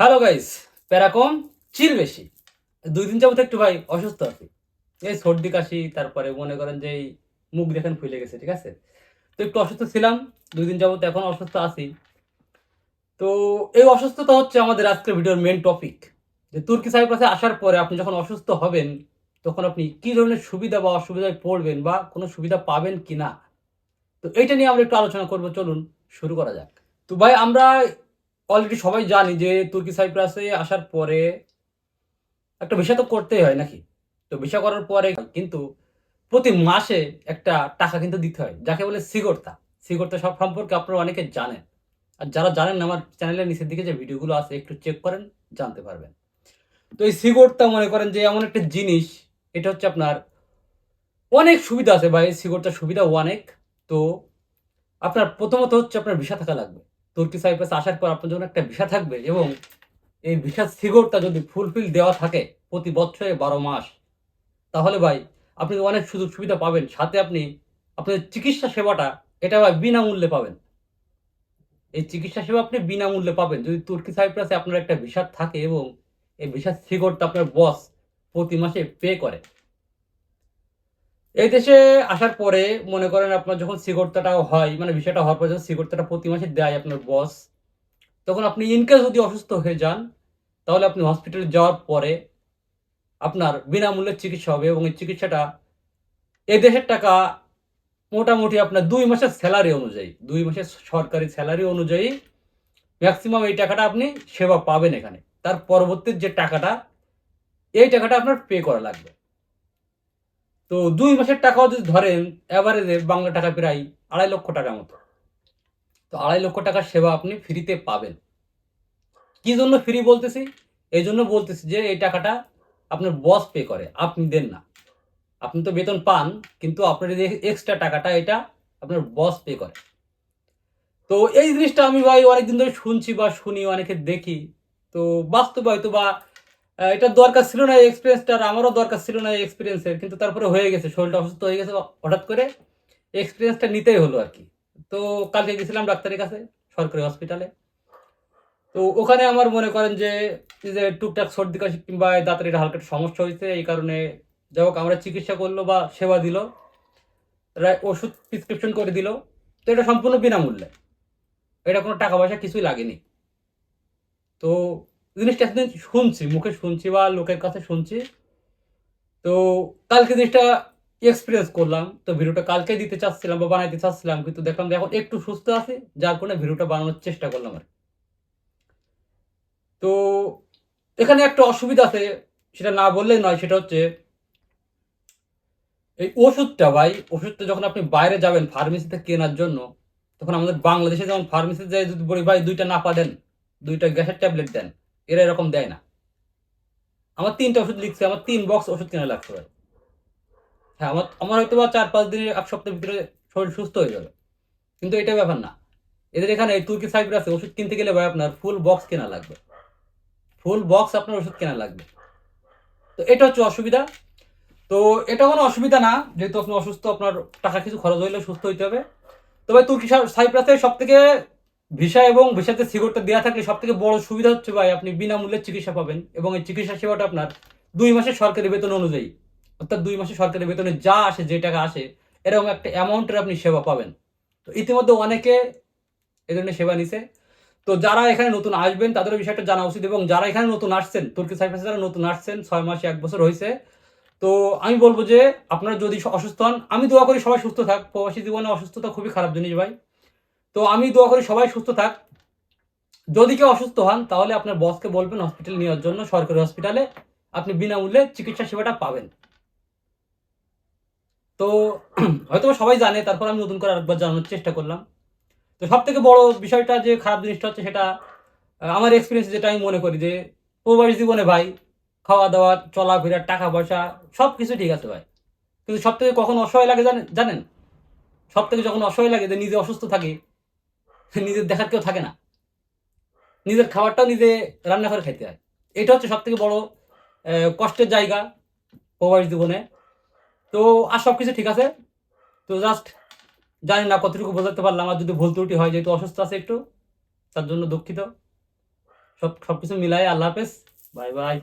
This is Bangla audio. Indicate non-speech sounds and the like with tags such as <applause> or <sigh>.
হ্যালো গাইস প্যারাকম চির বেশি। দুই দিন যাবত একটু ভাই অসুস্থ আছি। এই সর্দি, কাশি, তারপরে মনে করেন যে এই মুখ দেখেন ফুলে গেছে, ঠিক আছে? তো একটু অসুস্থ ছিলাম, দুই দিন যাবত এখন অসুস্থ আছি। তো এই অসুস্থতা হচ্ছে আমাদের আজকের ভিডিওর মেন টপিক যে তুর্কি সাইপ্রাসে আসার পরে আপনি যখন অসুস্থ হবেন, তখন আপনি কি ধরনের সুবিধা বা অসুবিধায় পড়বেন বা কোনো সুবিধা পাবেন কি না তো এইটা নিয়ে আমরা একটু আলোচনা করব, চলুন শুরু করা যাক। তো ভাই, আমরা অলরেডি সবাই জানি যে তুর্কি সাইপ্রাসে আসার পরে একটা ভিসা তো করতেই হয় নাকি? তো ভিসা করার পরে কিন্তু প্রতি মাসে একটা টাকা কিন্তু দিতে হয়, যাকে বলে সিগর্তা। সিগর্তা সব সম্পর্কে আপনারা অনেকে জানেন। আর যারা জানেন আমার চ্যানেলের নিচের দিকে যে ভিডিওগুলো আছে, একটু চেক করেন, জানতে পারবেন। তো এই সিগর্তা মনে করেন যে এমন একটা জিনিস, এটা হচ্ছে আপনার অনেক সুবিধা আছে ভাই, সিগর্তার সুবিধা অনেক। তো আপনার প্রথমত হচ্ছে আপনার ভিসা থাকা লাগবে। তুর্কি সাইপ্রাস আসার পর আপনার জন্য একটা ভিসা থাকবে এবং এই ভিসার সিগরটা যদি ফুলফিল দেওয়া থাকে প্রতি বছরে বারো মাস, তাহলে ভাই আপনি অনেক সুযোগ সুবিধা পাবেন। সাথে আপনি আপনার চিকিৎসা সেবাটা, এটা ভাই বিনামূল্যে পাবেন। এই চিকিৎসা সেবা আপনি বিনামূল্যে পাবেন। যদি তুর্কি সাইপ্রাসে আপনার একটা ভিসা থাকে এবং এই ভিসার সিগরটা আপনার বস প্রতি মাসে পে করে এই দেশে আসার পরে মনে করেন আপনার যখন সিগর্তাটা হয় মানে বিষয়টা হওয়ার পর যখন সিগর্তাটা প্রতি মাসে দেয় আপনার বস তখন আপনি ইনকেস যদি অসুস্থ হয়ে যান, তাহলে আপনি হসপিটালে যাওয়ার পরে আপনার বিনামূল্যে চিকিৎসা হবে এবং এই চিকিৎসাটা এই দেশের টাকা মোটামুটি আপনার দুই মাসের স্যালারি অনুযায়ী, দুই মাসের সরকারি স্যালারি অনুযায়ী ম্যাক্সিমাম এই টাকাটা আপনি সেবা পাবেন এখানে। তার পরবর্তী যে টাকাটা, এই টাকাটা আপনার পে করা লাগবে। তো দুই মাসের টাকাও যদি ধরেন অ্যাভারেজে বাংলা টাকা প্রায় আড়াই লক্ষ টাকা মতো। তো আড়াই লক্ষ টাকার সেবা আপনি ফ্রিতে পাবেন। কি জন্য ফ্রি বলতেছি? এই জন্য বলতেছি যে এই টাকাটা আপনার বস পে করে, আপনি দেন না। আপনি তো বেতন পান, কিন্তু আপনার যে এক্সট্রা টাকাটা এটা আপনার বস পে করে। তো এই জিনিসটা আমি ভাই অনেকদিন ধরে শুনছি বা শুনি, অনেকে দেখি। তো বাস্তবে হয়তো বা এটার দরকার ছিল না এই এক্সপিরিয়েন্সটা আর আমারও দরকার ছিল না এই এক্সপিরিয়েন্সের কিন্তু তারপরে হয়ে গেছে, শরীরটা অসুস্থ হয়ে গেছে, হঠাৎ করে এক্সপিরিয়েন্সটা নিতেই হলো আর কি। তো কালকে গেছিলাম ডাক্তারের কাছে, সরকারি হসপিটালে তো ওখানে আমার মনে করেন যে যে টুকটাক সর্দি, কাশি কিংবা দাঁতের এটা হালকা সমস্যা হয়েছে, এই কারণে যাই হোক, আমরা চিকিৎসা করল বা সেবা দিল ওষুধ প্রেসক্রিপশন করে দিল, তো এটা সম্পূর্ণ বিনামূল্যে। এটা কোনো টাকা পয়সা কিছুই লাগেনি। তো জিনিসটা এতদিন শুনছি, মুখে শুনছি বা লোকের কাছে শুনছি। তো কালকে জিনিসটা এক্সপিরিয়েন্স করলাম, তো ভিডিওটা কালকে দিতে চাচ্ছিলাম বা বানাইতে চাচ্ছিলাম, কিন্তু দেখলাম যে এখন একটু সুস্থ আছে, যার কারণে ভিডিওটা বানানোর চেষ্টা করলাম আর তো এখানে একটা অসুবিধা আছে, সেটা না বললেই নয়, সেটা হচ্ছে এই ওষুধটা ভাই, ওষুধটা যখন আপনি বাইরে যাবেন ফার্মেসিতে কেনার জন্য, তখন আমাদের বাংলাদেশে যেমন ফার্মেসিতে যাই যদি বলি, ভাই, দুইটা নাপা দেন, দুইটা গ্যাসের ট্যাবলেট দেন এরা এরকম দেয় না। আমার তিনটা ওষুধ লিখছে, আমার তিন বক্স ওষুধ কেনা লাগতে পারে হ্যাঁ আমার আমার হয়তো বা চার পাঁচ দিনের এক সপ্তাহের ভিতরে শরীর সুস্থ হয়ে যাবে। কিন্তু এটা ব্যাপার না। এদের এখানে তুর্কি, সাইপ্রাসে ওষুধ কিনতে গেলে ভাই আপনার ফুল বক্স কেনা লাগবে। ফুল বক্স আপনার ওষুধ কেনা লাগবে। তো এটা হচ্ছে অসুবিধা। তো এটা কোনো অসুবিধা না, যেহেতু আপনি অসুস্থ, আপনার টাকা কিছু খরচ হইলে সুস্থ হইতে হবে। তবে তুর্কি সাইপ্রাসে সব থেকে ভিসা এবং ভিসাতে সিগরটা দেওয়া থাকলে সব থেকে বড় সুবিধা হচ্ছে ভাই, আপনি বিনামূল্যে চিকিৎসা পাবেন এবং এই চিকিৎসা সেবাটা আপনার দুই মাসের সরকারি বেতন অনুযায়ী, অর্থাৎ দুই মাসের সরকারি বেতনে যা আসে, যে টাকা আসে, এরকম একটা অ্যামাউন্টের আপনি সেবা পাবেন। তো ইতিমধ্যে অনেকে এ ধরনের সেবা নিছে। তো যারা এখানে নতুন আসবেন তাদের বিষয়টা জানা উচিত এবং যারা এখানে নতুন আসছেন, তুর্কি সাইপ্রাসে যারা নতুন আসছেন, ছয় মাসে এক বছর হয়েছে, তো আমি বলব যে আপনারা যদি অসুস্থ হন, আমি দোয়া করি সবাই সুস্থ থাক। প্রবাসী জীবনে অসুস্থতা খুবই খারাপ জিনিস ভাই। তো আমি দোয়া করি সবাই সুস্থ থাক। যদি কেউ অসুস্থ হন, তাহলে আপনার বসকে বলবেন হসপিটাল নেওয়ার জন্য, সরকারি হসপিটালে আপনি বিনামূল্যে চিকিৎসা সেবাটা পাবেন। তো <clears throat> হয়তো সবাই জানে, তারপর আমি নতুন করে আরেকবার জানানোর চেষ্টা করলাম। তো সব থেকে বড় বিষয়টা যে খারাপ জিনিসটা হচ্ছে সেটা আমার এক্সপিরিয়েন্স যেটা আমি মনে করি যে, প্রবাসী জীবনে ভাই খাওয়া দাওয়া চলাফেরা টাকা পয়সা সব কিছু ঠিক আছে ভাই। কিন্তু সব থেকে কখন অসহায় লাগে জানেন জানেন? সব থেকে যখন অসহায় লাগে যে নিজে অসুস্থ থাকি নিজের দেখার কেউ থাকে না। নিজের খাবারটাও নিজে রান্না করে খেতে হয়। এটা হচ্ছে সব থেকে বড় কষ্টের জায়গা প্রবাস জীবনে। তো, আর সব কিছু ঠিক আছে। তো জাস্ট জানি না কতটুকু বোঝাতে পারলাম, আর যদি ভুল ত্রুটি হয়, যেহেতু অসুস্থ আছে একটু, তার জন্য দুঃখিত। সব সব কিছু মিলাই আল্লাহ হাফেজ। Bye bye.